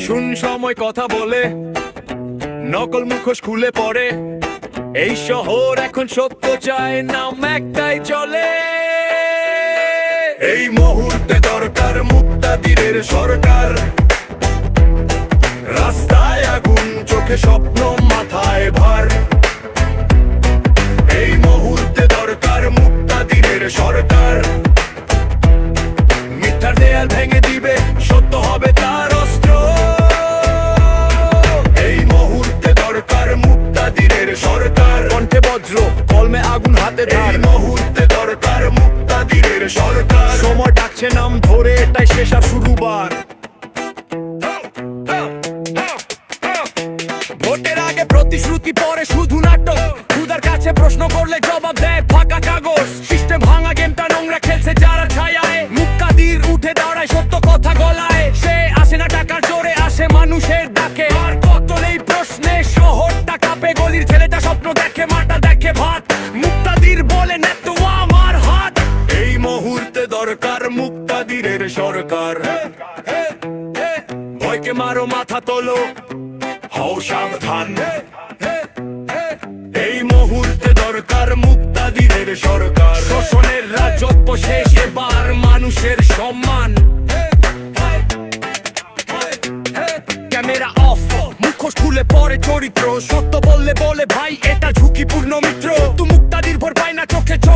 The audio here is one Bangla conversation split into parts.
শুন সময় কথা বলে, নকল মুখোশ খুলে পড়ে। এই শহর এখন সত্য চায় চলে। এই মুহূর্তে দরকার মুক্তাদিরের সরকার। রাস্তায় আগুন, চোখে স্বপ্ন, মাথায় ভার। এই মুহূর্তে দরকার মুক্তাদিরের সরকার। মিথ্যার দেয়াল ভেঙে দিবে, সত্য হবে তার। বজ্র কলমে আগুন হাতে ধার। মুহূর্তে দরকার মুক্তাদিরের সরকার। সময় ডাকছে নাম ধরে এটাই শেষ আর শুরুবার। ভোটের আগে প্রতিশ্রুতি পরে শুধু নাটক। খুদার কাছে প্রশ্ন করলে জবাব দেয় ফাঁকা কাগজ। সিস্টেম ভাঙা গেমটা নোংরা খেলছে যারা ছায়ায়। মুক্কাদির উঠে দাঁড়ায় সত্য কথা গলায়। সে আসে না টাকার জোরে আসে মানুষের ডাকে। আর কত নেই প্রশ্নে শহরটা কাঁপে গলির ছেলেটা স্বপ্ন দেখে। মুক্তাদির বলে নেত আমার হাত। এই মুহূর্তে দরকার মুক্তাদিরের সরকার। ভয়কে মারো, মাথা তোলো। হও সাবধান। এই মুহূর্তে দরকার মুক্তাদিরের সরকার। শোষণের রাজত্ব শেষ, এবার মানুষের সম্মান। ক্যামেরা অফ, মুখোশ খুলে পরে চরিত্র। সত্য বললে বলে ভাই, এটা ঝুঁকিপূর্ণ মিত্র।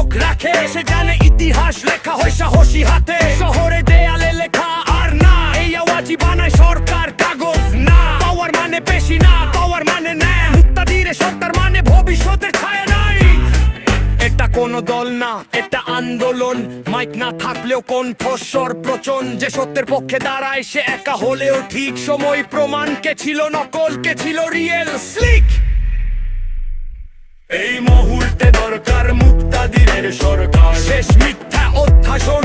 চোখে রাখে। সে জানে ইতিহাস লেখা হয় সাহসী হাতে। শহরে দেয়ালে লেখা আর না। এই আওয়াজই বানায় সরকার কাগজ। না, পাওয়ার মানে বেশি না, পাওয়ার মানে না মুক্তাদিরে সরকার মানে ভবিষ্যতের ছায়া নাই। এটা কোনো দল না, এটা আন্দোলন। মাইক না থাকলেও কণ্ঠস্বর প্রচন যে সত্যের পক্ষে দাঁড়ায়, সে একা হলেও ঠিক সময় প্রমাণ। কে ছিল নকল, কে ছিল রিয়েল স্লিক এই মুক্তাদিরের সরকার শেষ মিথ্যা অধ্যাসন